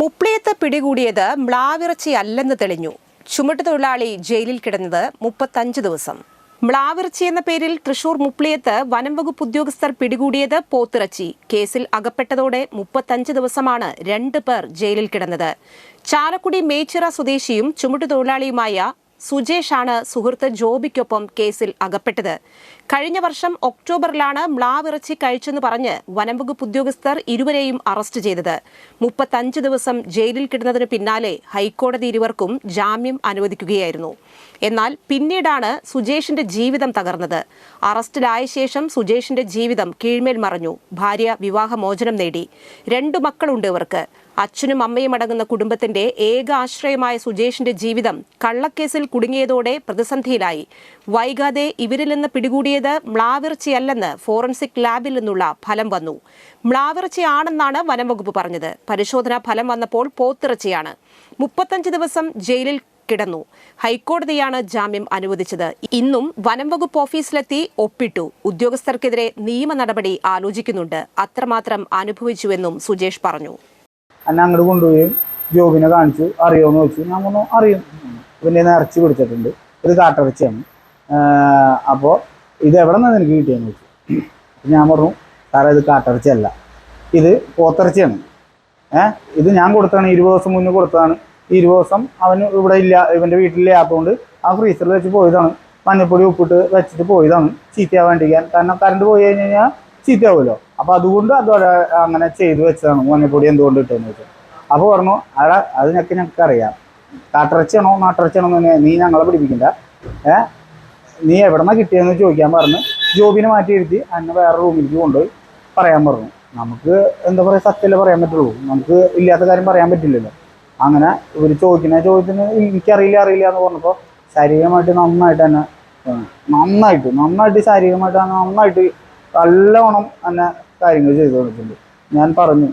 മുപ്ലിയത്ത് പിടികൂടിയത് മ്ലാവിറച്ചി അല്ലെന്ന് തെളിഞ്ഞു. ചുമട്ടുതൊഴിലാളി ജയിലിൽ കിടന്നത് മുപ്പത്തഞ്ച് ദിവസം. മ്ലാവിറച്ചി എന്ന പേരിൽ തൃശൂർ മുപ്ലിയത്ത് വനംവകുപ്പ് ഉദ്യോഗസ്ഥർ പിടികൂടിയത് പോത്തിറച്ചി. കേസിൽ അകപ്പെട്ടതോടെ മുപ്പത്തഞ്ച് ദിവസമാണ് രണ്ട് പേർ ജയിലിൽ കിടന്നത്. ചാലക്കുടി മേച്ചിറ സ്വദേശിയും ചുമട്ടുതൊഴിലാളിയുമായ സുജേഷാണ് സുഹൃത്ത് ജോബിക്കൊപ്പം കേസിൽ അകപ്പെട്ടത്. കഴിഞ്ഞ വർഷം ഒക്ടോബറിലാണ് മ്ലാവിറച്ചി കഴിച്ചെന്ന് പറഞ്ഞ് വനംവകുപ്പ് ഉദ്യോഗസ്ഥർ ഇരുവരെയും അറസ്റ്റ് ചെയ്തത്. മുപ്പത്തഞ്ച് ദിവസം ജയിലിൽ കിടന്നതിന് പിന്നാലെ ഹൈക്കോടതി ഇരുവർക്കും ജാമ്യം അനുവദിക്കുകയായിരുന്നു. എന്നാൽ പിന്നീടാണ് സുജേഷിന്റെ ജീവിതം തകർന്നത്. അറസ്റ്റിലായ ശേഷം സുജേഷിന്റെ ജീവിതം കീഴ്മേൽ മറഞ്ഞു. ഭാര്യ വിവാഹമോചനം നേടി. രണ്ടു മക്കളുണ്ട് ഇവർക്ക്. അച്ഛനും അമ്മയും അടങ്ങുന്ന കുടുംബത്തിന്റെ ഏക ആശ്രയമായ സുജേഷിന്റെ ജീവിതം കള്ളക്കേസിൽ കുടുങ്ങിയതോടെ പ്രതിസന്ധിയിലായി. വൈകാതെ ഇവരിൽ നിന്ന് പിടികൂടിയത് മ്ലാവിർച്ചയല്ലെന്ന് ഫോറൻസിക് ലാബിൽ നിന്നുള്ള ഫലം വന്നു. മ്ലാവിറച്ചിയാണെന്നാണ് വനംവകുപ്പ് പറഞ്ഞത്. പരിശോധനാ ഫലം വന്നപ്പോൾ പോത്തിറച്ചിയാണ്. മുപ്പത്തഞ്ച് ദിവസം ജയിലിൽ കിടന്നു. ഹൈക്കോടതിയാണ് ജാമ്യം അനുവദിച്ചത്. ഇന്നും വനം വകുപ്പ് ഓഫീസിലെത്തി ഒപ്പിട്ടു. ഉദ്യോഗസ്ഥർക്കെതിരെ നിയമ നടപടി ആലോചിക്കുന്നുണ്ട്. അത്രമാത്രം അനുഭവിച്ചുവെന്നും സുജേഷ് പറഞ്ഞു. എന്നെ അങ്ങോട്ട് കൊണ്ടുപോയി ജോബിനെ കാണിച്ചു. അറിയുമെന്ന് ചോദിച്ചു. ഞാൻ പറഞ്ഞു അറിയും. പിന്നെ ഇറച്ചി പിടിച്ചിട്ടുണ്ട്. ഒരു കാട്ടിറച്ചിയാണ്. അപ്പോൾ ഇത് എവിടെ നിന്ന് എനിക്ക് കിട്ടിയെന്ന് ചോദിച്ചു. ഞാൻ പറഞ്ഞു സാറേ ഇത് കാട്ടിറച്ചിയല്ല. ഇത് പോത്തിറച്ചിയാണ്. ഏഹ് ഇത് ഞാൻ കൊടുത്താണ് ഇരുപത് ദിവസം മുന്നേ കൊടുത്തതാണ്. ഇരുപത് ദിവസം അവന് ഇവിടെ ഇല്ല ഇവന്റെ വീട്ടിലില്ലാത്തതുകൊണ്ട് ആ ഫ്രീസറിൽ വെച്ച് പോയതാണ്. മഞ്ഞപ്പൊടി ഉപ്പിട്ട് വെച്ചിട്ട് പോയതാണ്. ചീത്തയാവാണ്ടിരിക്കാൻ. കാരണം കറണ്ട് പോയി കഴിഞ്ഞ് കഴിഞ്ഞാൽ ചീത്തയാവുമല്ലോ അപ്പോൾ അതുകൊണ്ട് അതോടെ അങ്ങനെ ചെയ്തു വെച്ചതാണ്. മഞ്ഞപ്പൊടി എന്തുകൊണ്ട് ഇട്ടെന്ന് വെച്ചാൽ അപ്പോൾ പറഞ്ഞു അവിടെ അതിനൊക്കെ ഞങ്ങൾക്ക് അറിയാം കാട്ടിറച്ചിയാണോ നാട്ടിറച്ചിയാണോ എന്ന് നീ ഞങ്ങളെ പിടിപ്പിക്കണ്ട. ഏ? നീ എവിടെന്നാ കിട്ടിയെന്ന് ചോദിക്കാൻ പറഞ്ഞ്. ജോബിനെ മാറ്റി ഇരുത്തി എന്നെ വേറെ റൂമിലേക്ക് കൊണ്ടുപോയി പറയാൻ പറഞ്ഞു. നമുക്ക് എന്താ പറയുക സത്യമല്ലേ പറയാൻ പറ്റുള്ളൂ. നമുക്ക് ഇല്ലാത്ത കാര്യം പറയാൻ പറ്റില്ലല്ലോ. അങ്ങനെ ഇവർ ചോദിക്കുന്ന ചോദ്യത്തിന് എനിക്കറിയില്ല അറിയില്ല എന്ന് പറഞ്ഞപ്പോൾ ശാരീരികമായിട്ട് നന്നായിട്ട് തന്നെ നന്നായിട്ട് നന്നായിട്ട് ശാരീരികമായിട്ട് നന്നായിട്ട് നല്ലവണ്ണം തന്നെ കാര്യങ്ങൾ ചെയ്തു തന്നിട്ടുണ്ട്. ഞാൻ പറഞ്ഞു.